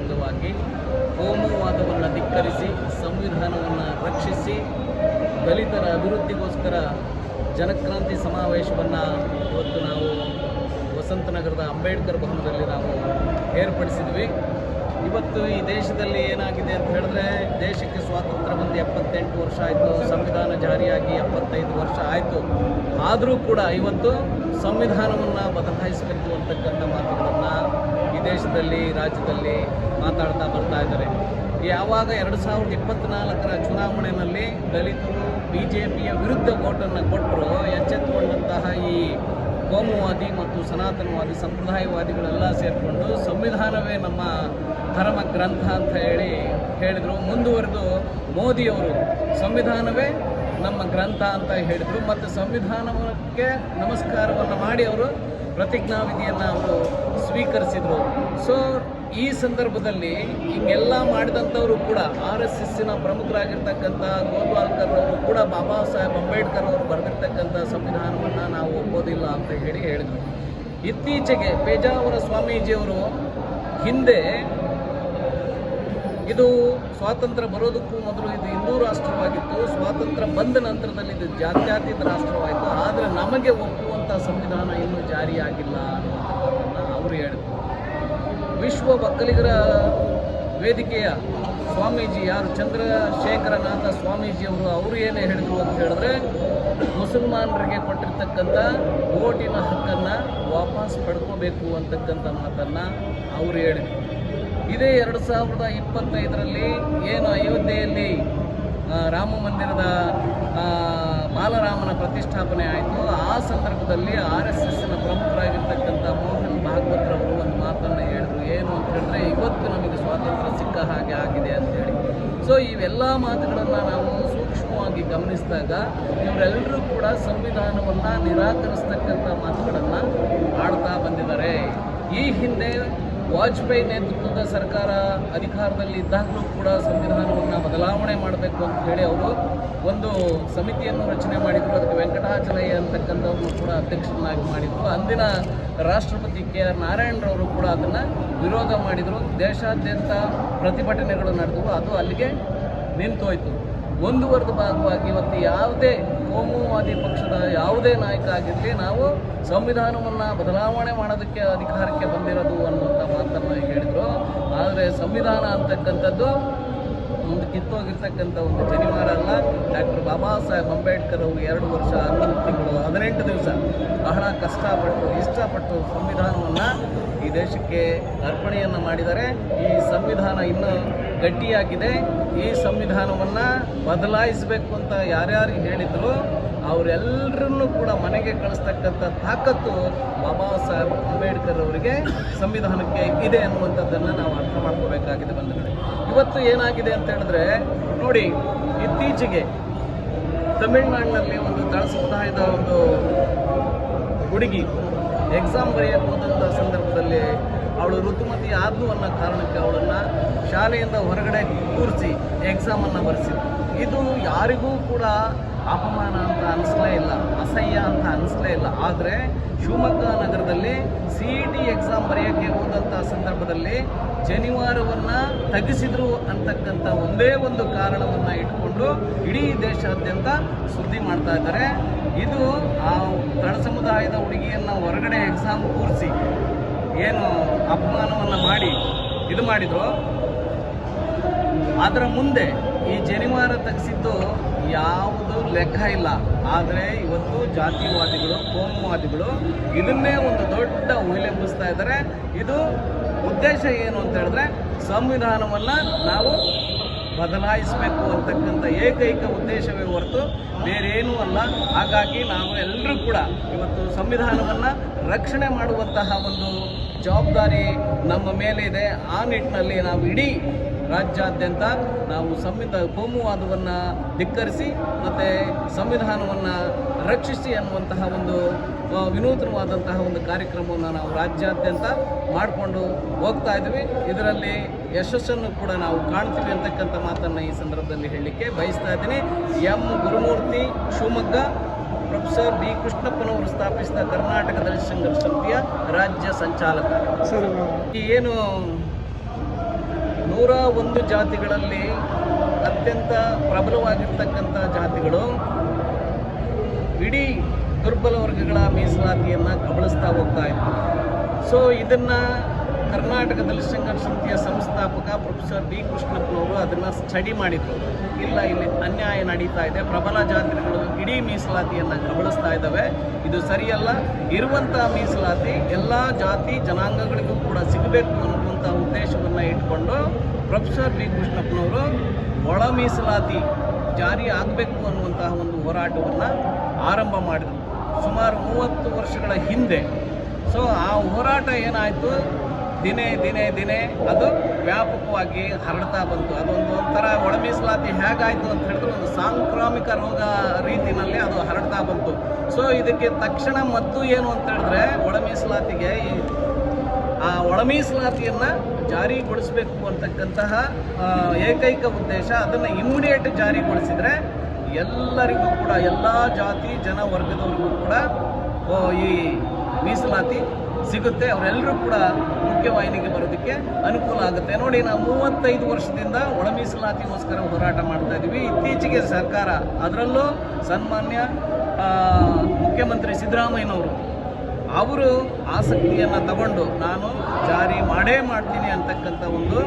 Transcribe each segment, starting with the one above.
ಅಂಗವಾಗಿ ಕೋಮುವಾದವನ್ನು ಧಿಕ್ಕರಿಸಿ, ಸಂವಿಧಾನವನ್ನು ರಕ್ಷಿಸಿ, ದಲಿತರ ಅಭಿವೃದ್ಧಿಗೋಸ್ಕರ ಜನಕ್ರಾಂತಿ ಸಮಾವೇಶವನ್ನು ಇವತ್ತು ನಾವು ವಸಂತನಗರದ ಅಂಬೇಡ್ಕರ್ ಭವನದಲ್ಲಿ ನಾವು ಏರ್ಪಡಿಸಿದ್ವಿ. ಇವತ್ತು ಈ ದೇಶದಲ್ಲಿ ಏನಾಗಿದೆ ಅಂತ ಹೇಳಿದ್ರೆ, ದೇಶಕ್ಕೆ ಸ್ವಾತಂತ್ರ್ಯ ಬಂದು ಎಪ್ಪತ್ತೆಂಟು ವರ್ಷ ಆಯಿತು, ಸಂವಿಧಾನ ಜಾರಿಯಾಗಿ ಎಪ್ಪತ್ತೈದು ವರ್ಷ ಆಯಿತು. ಆದರೂ ಕೂಡ ಇವತ್ತು ಸಂವಿಧಾನವನ್ನು ಬದಲಾಯಿಸಬೇಕು ಅಂತಕ್ಕಂಥ ಮಾತುಗಳನ್ನು ದೇಶದಲ್ಲಿ ರಾಜ್ಯದಲ್ಲಿ ಮಾತಾಡ್ತಾ ಬರ್ತಾ ಇದ್ದಾರೆ. ಯಾವಾಗ ಎರಡು ಸಾವಿರದ ಇಪ್ಪತ್ನಾಲ್ಕರ ಚುನಾವಣೆಯಲ್ಲಿ ದಲಿತರು ಬಿ ಜೆ ಪಿಯ ವಿರುದ್ಧ ಓಟನ್ನು ಕೊಟ್ಟರು ಎಚ್ಚೆತ್ತುಕೊಂಡಂತಹ ಈ ಕೋಮುವಾದಿ ಮತ್ತು ಸನಾತನವಾದಿ ಸಂಪ್ರದಾಯವಾದಿಗಳೆಲ್ಲ ಸೇರಿಕೊಂಡು ಸಂವಿಧಾನವೇ ನಮ್ಮ ಧರ್ಮ ಗ್ರಂಥ ಅಂತ ಹೇಳಿ ಹೇಳಿದರು. ಮುಂದುವರೆದು ಮೋದಿಯವರು ಸಂವಿಧಾನವೇ ನಮ್ಮ ಗ್ರಂಥ ಅಂತ ಹೇಳಿದರು. ಮತ್ತು ಸಂವಿಧಾನಕ್ಕೆ ನಮಸ್ಕಾರವನ್ನು ಮಾಡಿ ಅವರು ಪ್ರತಿಜ್ಞಾವಿಧಿಯನ್ನು ಅವರು ಸ್ವೀಕರಿಸಿದರು. ಸೊ ಈ ಸಂದರ್ಭದಲ್ಲಿ ಹಿಂಗೆಲ್ಲ ಮಾಡಿದಂಥವರು ಕೂಡ ಆರ್ ಎಸ್ ಎಸ್ಸಿನ ಪ್ರಮುಖರಾಗಿರ್ತಕ್ಕಂಥ ಗೋಲ್ವಾಲ್ಕರ್ ಅವರು ಕೂಡ ಬಾಬಾ ಸಾಹೇಬ್ ಅಂಬೇಡ್ಕರ್ ಅವರು ಬರೆದಿರ್ತಕ್ಕಂಥ ಸಂವಿಧಾನವನ್ನು ನಾವು ಒಪ್ಪೋದಿಲ್ಲ ಅಂತ ಹೇಳಿ ಹೇಳಿದರು. ಇತ್ತೀಚೆಗೆ ಪೇಜಾವರ ಸ್ವಾಮೀಜಿಯವರು ಹಿಂದೆ ಇದು ಸ್ವಾತಂತ್ರ್ಯ ಬರೋದಕ್ಕೂ ಮೊದಲು ಇದು ಹಿಂದೂ ರಾಷ್ಟ್ರವಾಗಿತ್ತು. ಸ್ವಾತಂತ್ರ್ಯ ಬಂದ ನಂತರದಲ್ಲಿ ಇದು ಜಾತ್ಯಾತೀತ ರಾಷ್ಟ್ರವಾಯಿತು. ಆದರೆ ನಮಗೆ ಒಪ್ಪುವಂಥ ಸಂವಿಧಾನ ಇನ್ನೂ ಜಾರಿಯಾಗಿಲ್ಲ ಅನ್ನುವಂಥದ್ದನ್ನು ಅವರು ಹೇಳಿದರು. ವಿಶ್ವ ಒಕ್ಕಲಿಗರ ವೇದಿಕೆಯ ಸ್ವಾಮೀಜಿ ಯಾರು? ಚಂದ್ರಶೇಖರನಾಥ ಸ್ವಾಮೀಜಿಯವರು ಅವರು ಏನೇ ಹೇಳಿದರು ಅಂತ ಹೇಳಿದ್ರೆ, ಮುಸಲ್ಮಾನರಿಗೆ ಕೊಟ್ಟಿರ್ತಕ್ಕಂಥ ಓಟಿನ ಹಕ್ಕನ್ನು ವಾಪಸ್ ಪಡ್ಕೋಬೇಕು ಅಂತಕ್ಕಂಥ ಮಾತನ್ನು ಅವರು ಹೇಳಿದರು. ಇದೇ ಎರಡು ಸಾವಿರದ ಇಪ್ಪತ್ತೈದರಲ್ಲಿ ಏನು ಅಯೋಧ್ಯೆಯಲ್ಲಿ ರಾಮ ಮಂದಿರದ ಬಾಲರಾಮನ ಪ್ರತಿಷ್ಠಾಪನೆ ಆಯಿತು, ಆ ಸಂದರ್ಭದಲ್ಲಿ ಆರ್ ಎಸ್ ಎಸ್ನ ಪ್ರಮುಖರಾಗಿರ್ತಕ್ಕಂಥ ಮೋಹನ್ ಭಾಗವತ್ರವರು ಒಂದು ಮಾತನ್ನು ಹೇಳಿದ್ರು. ಏನು ಅಂತ ಹೇಳಿದ್ರೆ, ಇವತ್ತು ನಮಗೆ ಸ್ವಾತಂತ್ರ್ಯ ಸಿಕ್ಕ ಹಾಗೆ ಆಗಿದೆ ಅಂತೇಳಿ ಸೊ ಇವೆಲ್ಲ ಮಾತುಗಳನ್ನು ನಾವು ಸೂಕ್ಷ್ಮವಾಗಿ ಗಮನಿಸಿದಾಗ ಇವರೆಲ್ಲರೂ ಕೂಡ ಸಂವಿಧಾನವನ್ನು ನಿರಾಕರಿಸ್ತಕ್ಕಂಥ ಮಾತುಗಳನ್ನು ಆಡ್ತಾ ಬಂದಿದ್ದಾರೆ. ಈ ಹಿಂದೆ ವಾಜಪೇಯಿ ನೇತೃತ್ವದ ಸರ್ಕಾರ ಅಧಿಕಾರದಲ್ಲಿ ಇದ್ದಾಗಲೂ ಕೂಡ ಸಂವಿಧಾನವನ್ನು ಬದಲಾವಣೆ ಮಾಡಬೇಕು ಅಂತ ಹೇಳಿ ಅವರು ಒಂದು ಸಮಿತಿಯನ್ನು ರಚನೆ ಮಾಡಿದರು, ಅದಕ್ಕೆ ವೆಂಕಟಾಚಲಯ್ಯ ಅಂತಕ್ಕಂಥವ್ರನ್ನು ಕೂಡ ಅಧ್ಯಕ್ಷರನ್ನಾಗಿ ಮಾಡಿದರು. ಅಂದಿನ ರಾಷ್ಟ್ರಪತಿ ಕೆ ಆರ್ ನಾರಾಯಣರವರು ಕೂಡ ಅದನ್ನು ವಿರೋಧ ಮಾಡಿದರು. ದೇಶಾದ್ಯಂತ ಪ್ರತಿಭಟನೆಗಳು ನಡೆದವು. ಅದು ಅಲ್ಲಿಗೆ ನಿಂತೋಯ್ತು. ಮುಂದುವರೆದ ಭಾಗವಾಗಿ ಇವತ್ತು ಯಾವುದೇ ಕೋಮುವಾದಿ ಪಕ್ಷದ ಯಾವುದೇ ನಾಯಕ ಆಗಿರಲಿ, ನಾವು ಸಂವಿಧಾನವನ್ನು ಬದಲಾವಣೆ ಮಾಡೋದಕ್ಕೆ ಅಧಿಕಾರಕ್ಕೆ ಬಂದಿರೋದು ಅನ್ನುವಂಥ ಮಾತನ್ನು ಹೇಳಿದರು. ಆದರೆ ಸಂವಿಧಾನ ಅಂತಕ್ಕಂಥದ್ದು ಒಂದು ಕಿತ್ತೋಗಿರ್ತಕ್ಕಂಥ ಒಂದು ಜನಿವಾರ ಅಲ್ಲ. ಡಾಕ್ಟರ್ ಬಾಬಾ ಸಾಹೇಬ್ ಅಂಬೇಡ್ಕರ್ ಅವರು ಎರಡು ವರ್ಷ ಹನ್ನೊಂದು ತಿಂಗಳು ಹದಿನೆಂಟು ದಿವಸ ಬಹಳ ಕಷ್ಟಪಟ್ಟು, ಇಷ್ಟಪಟ್ಟು ಸಂವಿಧಾನವನ್ನು ಈ ದೇಶಕ್ಕೆ ಅರ್ಪಣೆಯನ್ನು ಮಾಡಿದರೆ ಈ ಸಂವಿಧಾನ ಇನ್ನೂ ಗಟ್ಟಿಯಾಗಿದೆ. ಈ ಸಂವಿಧಾನವನ್ನು ಬದಲಾಯಿಸಬೇಕು ಅಂತ ಯಾರ್ಯಾರು ಹೇಳಿದ್ರು ಅವರೆಲ್ಲರನ್ನೂ ಕೂಡ ಮನೆಗೆ ಕಳಿಸ್ತಕ್ಕಂಥ ತಾಕತ್ತು ಬಾಬಾ ಸಾಹೇಬ್ ಅಂಬೇಡ್ಕರ್ ಅವರಿಗೆ ಸಂವಿಧಾನಕ್ಕೆ ಇದೆ ಅನ್ನುವಂಥದ್ದನ್ನು ನಾವು ಅರ್ಥ ಮಾಡ್ಕೋಬೇಕಾಗಿದೆ ಬಂಧುಗಳೇ. ಇವತ್ತು ಏನಾಗಿದೆ ಅಂತ ಹೇಳಿದ್ರೆ, ನೋಡಿ, ಇತ್ತೀಚೆಗೆ ತಮಿಳ್ನಾಡಿನಲ್ಲಿ ಒಂದು ತಳ ಸಮುದಾಯದ ಒಂದು ಹುಡುಗಿ ಎಕ್ಸಾಮ್ ಬರೆಯಕ್ಕೆ ಸಂದರ್ಭದಲ್ಲಿ ಅವಳು ಋತುಮತಿ ಆದ್ಲು ಅನ್ನೋ ಕಾರಣಕ್ಕೆ ಅವಳನ್ನು ಶಾಲೆಯಿಂದ ಹೊರಗಡೆ ಕೂರಿಸಿ ಎಕ್ಸಾಮನ್ನು ಬರೆಸಿದ್ರು ಇದು ಯಾರಿಗೂ ಕೂಡ ಅಪಮಾನ ಅಂತ ಅನಿಸ್ಲೇ ಇಲ್ಲ, ಅಸಹ್ಯ ಅಂತ ಅನಿಸ್ಲೇ ಇಲ್ಲ. ಆದರೆ ಶಿವಮೊಗ್ಗ ನಗರದಲ್ಲಿ ಸಿ ಇ ಟಿ ಎಕ್ಸಾಮ್ ಬರೆಯೋಕ್ಕೆ ಹೋದಂಥ ಸಂದರ್ಭದಲ್ಲಿ ಜನಿವಾರವನ್ನು ತಗ್ಗಿಸಿದ್ರು ಅಂತಕ್ಕಂಥ ಒಂದೇ ಒಂದು ಕಾರಣವನ್ನು ಇಟ್ಕೊಂಡು ಇಡೀ ದೇಶಾದ್ಯಂತ ಸುದ್ದಿ ಮಾಡ್ತಾ ಇದ್ದಾರೆ. ಇದು ಆ ತಳ ಸಮುದಾಯದ ಹುಡುಗಿಯನ್ನು ಹೊರಗಡೆ ಎಕ್ಸಾಮ್ ಕೂರಿಸಿ ಏನು ಅಪಮಾನವನ್ನು ಮಾಡಿ, ಇದು ಮಾಡಿದ್ರು? ಅದರ ಮುಂದೆ ಈ ಜನಿವಾರ ತೆಗೆಸಿದ್ದು ಯಾವುದು ಲೆಕ್ಕ ಇಲ್ಲ. ಆದರೆ ಇವತ್ತು ಜಾತಿವಾದಿಗಳು, ಕೋಮುವಾದಿಗಳು ಇದನ್ನೇ ಒಂದು ದೊಡ್ಡ ಉಲ್ಲಂಬಿಸ್ತಾ ಇದ್ದಾರೆ. ಇದು ಉದ್ದೇಶ ಏನು ಅಂತ ಹೇಳಿದ್ರೆ ಸಂವಿಧಾನವನ್ನು ನಾವು ಬದಲಾಯಿಸಬೇಕು ಅಂತಕ್ಕಂಥ ಏಕೈಕ ಉದ್ದೇಶವೇ ಹೊರತು ಬೇರೇನೂ ಅಲ್ಲ. ಹಾಗಾಗಿ ನಾವು ಎಲ್ಲರೂ ಕೂಡ ಇವತ್ತು ಸಂವಿಧಾನವನ್ನು ರಕ್ಷಣೆ ಮಾಡುವಂತಹ ಒಂದು ಜವಾಬ್ದಾರಿ ನಮ್ಮ ಮೇಲೆ ಇದೆ ಆ ನಿಟ್ಟಿನಲ್ಲಿ ನಾವು ಇಡೀ ರಾಜ್ಯಾದ್ಯಂತ ನಾವು ಸಂವಿಧಾನ ಕೋಮುವಾದವನ್ನು ಧಿಕ್ಕರಿಸಿ ಮತ್ತು ಸಂವಿಧಾನವನ್ನು ರಕ್ಷಿಸಿ ಅನ್ನುವಂತಹ ಒಂದು ವಿನೂತನವಾದಂತಹ ಒಂದು ಕಾರ್ಯಕ್ರಮವನ್ನು ನಾವು ರಾಜ್ಯಾದ್ಯಂತ ಮಾಡಿಕೊಂಡು ಹೋಗ್ತಾ ಇದ್ದೀವಿ ಇದರಲ್ಲಿ ಯಶಸ್ಸನ್ನು ಕೂಡ ನಾವು ಕಾಣ್ತೀವಿ ಅಂತಕ್ಕಂಥ ಮಾತನ್ನು ಈ ಸಂದರ್ಭದಲ್ಲಿ ಹೇಳಲಿಕ್ಕೆ ಬಯಸ್ತಾ ಇದ್ದೀನಿ. M Gurumurthy Shivamogga professor B ಕೃಷ್ಣಪ್ಪನವರು ಸ್ಥಾಪಿಸಿದ ಕರ್ನಾಟಕ ದಲಿತ ಸಂಘರ್ಷ ಸಮಿತಿಯ ರಾಜ್ಯ ಸಂಚಾಲಕ. ಸರ್ ಈ ಏನು ನೂರ ಒಂದು ಜಾತಿಗಳಲ್ಲಿ ಅತ್ಯಂತ ಪ್ರಬಲವಾಗಿರ್ತಕ್ಕಂಥ ಜಾತಿಗಳು. ಇಡೀ ದುರ್ಬಲ ವರ್ಗಗಳ ಮೀಸಲಾತಿಯನ್ನು ಕಬಳಿಸ್ತಾ ಹೋಗ್ತಾ ಇತ್ತು ಸೊ ಇದನ್ನು ಕರ್ನಾಟಕ ದಲಿತ ಸಂಘರ್ಷ ಸಮಿತಿಯ ಸಂಸ್ಥಾಪಕ ಪ್ರೊಫೆಸರ್ ಬಿ ಕೃಷ್ಣಪ್ಪನವರು ಅದನ್ನು ಸ್ಟಡಿ ಮಾಡಿದರು. ಇಲ್ಲ, ಇಲ್ಲಿ ಅನ್ಯಾಯ ನಡೀತಾ ಇದೆ. ಪ್ರಬಲ ಜಾತಿಗಳು ಇಡೀ ಮೀಸಲಾತಿಯನ್ನು ಕಬಳಿಸ್ತಾ ಇದ್ದಾವೆ. ಇದು ಸರಿಯಲ್ಲ. ಇರುವಂಥ ಮೀಸಲಾತಿ ಎಲ್ಲ ಜಾತಿ ಜನಾಂಗಗಳಿಗೂ ಕೂಡ ಸಿಗಬೇಕು ಅನ್ನುವಂಥ ಉದ್ದೇಶವನ್ನು ಇಟ್ಕೊಂಡು ಪ್ರೊಫೆಸರ್ ಬಿ ಕೃಷ್ಣಪ್ಪನವರು ಒಳ ಮೀಸಲಾತಿ ಜಾರಿ ಆಗಬೇಕು ಅನ್ನುವಂತಹ ಒಂದು ಹೋರಾಟವನ್ನು ಆರಂಭ ಮಾಡಿದರು. ಸುಮಾರು ಮೂವತ್ತು ವರ್ಷಗಳ ಹಿಂದೆ. ಸೊ ಆ ಹೋರಾಟ ಏನಾಯಿತು? ದಿನೇ ದಿನೇ ದಿನೇ ಅದು ವ್ಯಾಪಕವಾಗಿ ಹರಡ್ತಾ ಬಂತು. ಅದೊಂದು ಒಂಥರ ಒಳ ಮೀಸಲಾತಿ ಹೇಗಾಯಿತು ಅಂತ ಹೇಳಿದ್ರೆ ಒಂದು ಸಾಂಕ್ರಾಮಿಕ ರೋಗ ರೀತಿಯಲ್ಲಿ ಅದು ಹರಡ್ತಾ ಬಂತು. ಸೊ ಇದಕ್ಕೆ ತಕ್ಷಣ ಮತ್ತು ಏನು ಅಂತ ಹೇಳಿದ್ರೆ, ಒಳ ಮೀಸಲಾತಿಗೆ ಈ ಆ ಒಳ ಮೀಸಲಾತಿಯನ್ನು ಜಾರಿಗೊಳಿಸಬೇಕು ಅಂತಕ್ಕಂತಹ ಏಕೈಕ ಉದ್ದೇಶ ಅದನ್ನು ಇಮ್ಮಿಡಿಯೇಟ್ ಜಾರಿಗೊಳಿಸಿದರೆ ಎಲ್ಲರಿಗೂ ಕೂಡ, ಎಲ್ಲ ಜಾತಿ, ಜನ ವರ್ಗದವರಿಗೂ ಕೂಡ ಈ ಮೀಸಲಾತಿ ಸಿಗುತ್ತೆ. ಅವರೆಲ್ಲರೂ ಕೂಡ ಮುಖ್ಯವಾಹಿನಿಗೆ ಬರೋದಕ್ಕೆ ಅನುಕೂಲ ಆಗುತ್ತೆ. ನೋಡಿ, ನಾವು ಮೂವತ್ತೈದು ವರ್ಷದಿಂದ ಒಳ ಮೀಸಲಾತಿಗೋಸ್ಕರ ಹೋರಾಟ ಮಾಡ್ತಾ ಇದ್ದೀವಿ. ಇತ್ತೀಚೆಗೆ ಸರ್ಕಾರ ಅದರಲ್ಲೂ ಸನ್ಮಾನ್ಯ ಮುಖ್ಯಮಂತ್ರಿ ಸಿದ್ದರಾಮಯ್ಯನವರು ಅವರು ಆಸಕ್ತಿಯನ್ನು ತಗೊಂಡು ನಾನು ಜಾರಿ ಮಾಡೇ ಮಾಡ್ತೀನಿ ಅಂತಕ್ಕಂಥ ಒಂದು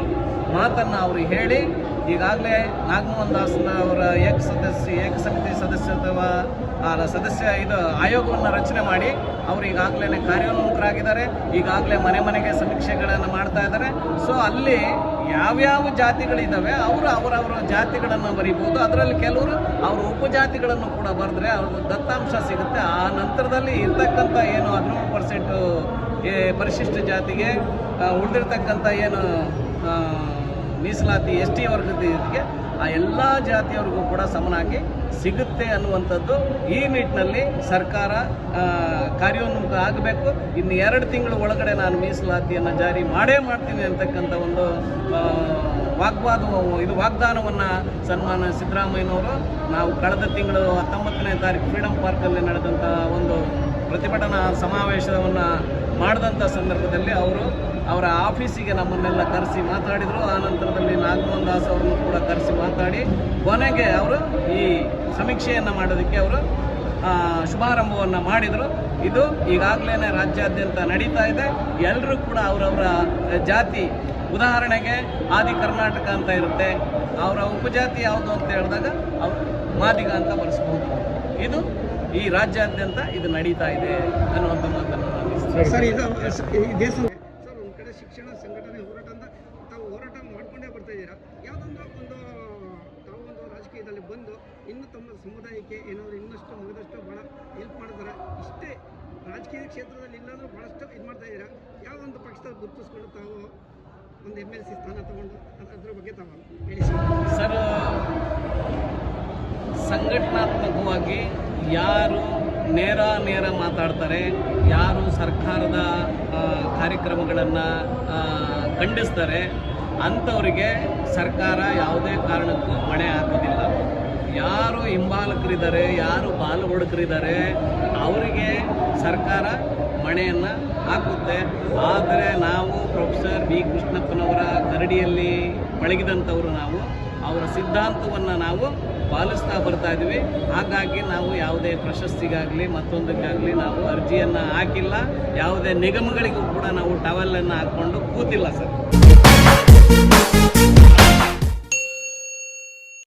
ಮಾತನ್ನು ಅವರು ಹೇಳಿ ಈಗಾಗಲೇ ನಾಗಮೋಹನ್ ದಾಸ್ನ ಅವರ ಏಕ ಸದಸ್ಯ ಏಕ ಸಮಿತಿ ಸದಸ್ಯ ಆ, ಸದಸ್ಯ ಇದು ಆಯೋಗವನ್ನು ರಚನೆ ಮಾಡಿ ಅವರು ಈಗಾಗಲೇ ಕಾರ್ಯೋನ್ಮುಖರಾಗಿದ್ದಾರೆ ಈಗಾಗಲೇ ಮನೆ ಮನೆಗೆ ಸಮೀಕ್ಷೆಗಳನ್ನು ಮಾಡ್ತಾ ಇದ್ದಾರೆ. ಸೊ ಅಲ್ಲಿ ಯಾವ್ಯಾವ ಜಾತಿಗಳಿದ್ದಾವೆ ಅವರು ಅವರವರ ಜಾತಿಗಳನ್ನು ಬರೀಬಹುದು. ಅದರಲ್ಲಿ ಕೆಲವರು ಅವರ ಉಪಜಾತಿಗಳನ್ನು ಕೂಡ ಬರೆದ್ರೆ ಅವ್ರಿಗೆ ದತ್ತಾಂಶ ಸಿಗುತ್ತೆ. ಆ ನಂತರದಲ್ಲಿ ಇರ್ತಕ್ಕಂಥ ಏನು ಹದಿನೇಳು ಪರ್ಸೆಂಟು ಪರಿಶಿಷ್ಟ ಜಾತಿಗೆ ಉಳಿದಿರ್ತಕ್ಕಂಥ ಏನು ಮೀಸಲಾತಿ ಎಸ್ ಟಿ ವರ್ಗದಕ್ಕೆ ಆ ಎಲ್ಲ ಜಾತಿಯವರಿಗೂ ಕೂಡ ಸಮನಾಗಿ ಸಿಗುತ್ತೆ ಅನ್ನುವಂಥದ್ದು ಈ ನಿಟ್ಟಿನಲ್ಲಿ ಸರ್ಕಾರ ಕಾರ್ಯೋನ್ಮುಖ ಆಗಬೇಕು. ಇನ್ನು ಎರಡು ತಿಂಗಳ ಒಳಗಡೆ ನಾನು ಮೀಸಲಾತಿಯನ್ನು ಜಾರಿ ಮಾಡೇ ಮಾಡ್ತೀನಿ ಅಂತಕ್ಕಂಥ ಒಂದು ವಾಗ್ವಾದ, ಇದು ವಾಗ್ದಾನವನ್ನು ಸನ್ಮಾನ ಸಿದ್ದರಾಮಯ್ಯನವರು ನಾವು ಕಳೆದ ತಿಂಗಳು ಹತ್ತೊಂಬತ್ತನೇ ತಾರೀಕು ಫ್ರೀಡಮ್ ಪಾರ್ಕಲ್ಲಿ ನಡೆದಂಥ ಒಂದು ಪ್ರತಿಭಟನಾ ಸಮಾವೇಶವನ್ನು ಮಾಡಿದಂಥ ಸಂದರ್ಭದಲ್ಲಿ ಅವರು ಅವರ ಆಫೀಸಿಗೆ ನಮ್ಮನ್ನೆಲ್ಲ ಕರೆಸಿ ಮಾತಾಡಿದರು. ಆ ನಂತರದಲ್ಲಿ ನಾಗಮೋಹನ್ ದಾಸ್ ಅವರನ್ನು ಕೂಡ ಕರೆಸಿ ಮಾತಾಡಿ ಕೊನೆಗೆ ಅವರು ಈ ಸಮೀಕ್ಷೆಯನ್ನು ಮಾಡೋದಕ್ಕೆ ಅವರು ಶುಭಾರಂಭವನ್ನು ಮಾಡಿದರು. ಇದು ಈಗಾಗಲೇ ರಾಜ್ಯಾದ್ಯಂತ ನಡೀತಾ ಇದೆ. ಎಲ್ಲರೂ ಕೂಡ ಅವರವರ ಜಾತಿ ಉದಾಹರಣೆಗೆ ಆದಿ ಕರ್ನಾಟಕ ಅಂತ ಇರುತ್ತೆ. ಅವರ ಉಪಜಾತಿ ಯಾವುದು ಅಂತ ಹೇಳಿದಾಗ ಅವರು ಮಾದಿಗ ಅಂತ ಬರೆಸ್ಬೋದು ಇದು ಈ ರಾಜ್ಯಾದ್ಯಂತ ಇದು ನಡೀತಾ ಇದೆ ಅನ್ನುವಂಥ ಮಾತನ್ನು ನಾನು ಇಷ್ಟಪಡ್ತೀನಿ. ಸರ್ ಇದು ಸ- ಈ ದೇಶ ಸರ್ ಒಂದು ಕಡೆ ಶಿಕ್ಷಣ ಸಂಘಟನೆ ಹೋರಾಟ ಅಂತ ತಾವು ಹೋರಾಟ ಮಾಡ್ಕೊಂಡೇ ಬರ್ತಾ ಇದ್ದೀರಾ ಯಾವುದೊಂದು ಒಂದು ತಾವು ಒಂದು ರಾಜಕೀಯದಲ್ಲಿ ಬಂದು ಇನ್ನು ತಮ್ಮ ಸಮುದಾಯಕ್ಕೆ ಏನಾದರೂ ಇನ್ನಷ್ಟು ಮುಗಿದಷ್ಟು ಭಾಳ ಹೆಲ್ಪ್ ಮಾಡಿದ್ರೆ. ಇಷ್ಟೇ ರಾಜಕೀಯ ಕ್ಷೇತ್ರದಲ್ಲಿ ಇಲ್ಲಾಂದ್ರೂ ಭಾಳಷ್ಟು ಇದು ಮಾಡ್ತಾ ಇದ್ದೀರಾ? ಯಾವ ಒಂದು ಪಕ್ಷದಲ್ಲಿ ಗುರುತಿಸ್ಕೊಂಡು ತಾವು ಒಂದು ಎಂ ಎಲ್ ಸಿ ಸ್ಥಾನ ತಗೊಂಡು ಅದರ ಬಗ್ಗೆ ತಾವು ಹೇಳಿ. ಸರ್, ಸಂಘಟನಾತ್ಮಕವಾಗಿ ಯಾರು ನೇರ ನೇರ ಮಾತಾಡ್ತಾರೆ, ಯಾರು ಸರ್ಕಾರದ ಕಾರ್ಯಕ್ರಮಗಳನ್ನು ಖಂಡಿಸ್ತಾರೆ, ಅಂಥವರಿಗೆ ಸರ್ಕಾರ ಯಾವುದೇ ಕಾರಣಕ್ಕೂ ಮಣೆ ಹಾಕೋದಿಲ್ಲ. ಯಾರು ಹಿಂಬಾಲಕರಿದ್ದಾರೆ, ಯಾರು ಬಾಲಗೊಡಕರಿದ್ದಾರೆ ಅವರಿಗೆ ಸರ್ಕಾರ ಮಣೆಯನ್ನು ಹಾಕುತ್ತೆ. ಆದರೆ ನಾವು ಪ್ರೊಫೆಸರ್ ಬಿ ಕೃಷ್ಣಪ್ಪನವರ ಕರಡಿಯಲ್ಲಿ ಪಳಗಿದಂಥವರು ನಾವು, ಅವರ ಸಿದ್ಧಾಂತವನ್ನು ನಾವು ಪಾಲಿಸ್ತಾ ಬರ್ತಾ ಇದ್ದೀವಿ ಹಾಗಾಗಿ ನಾವು ಯಾವುದೇ ಪ್ರಶಸ್ತಿಗಾಗಲಿ, ಮತ್ತೊಂದಕ್ಕಾಗಲಿ ನಾವು ಅರ್ಜಿಯನ್ನು ಹಾಕಿಲ್ಲ. ಯಾವುದೇ ನಿಗಮಗಳಿಗೂ ಕೂಡ ನಾವು ಟವೆಲನ್ನು ಹಾಕ್ಕೊಂಡು ಕೂತಿಲ್ಲ ಸರ್.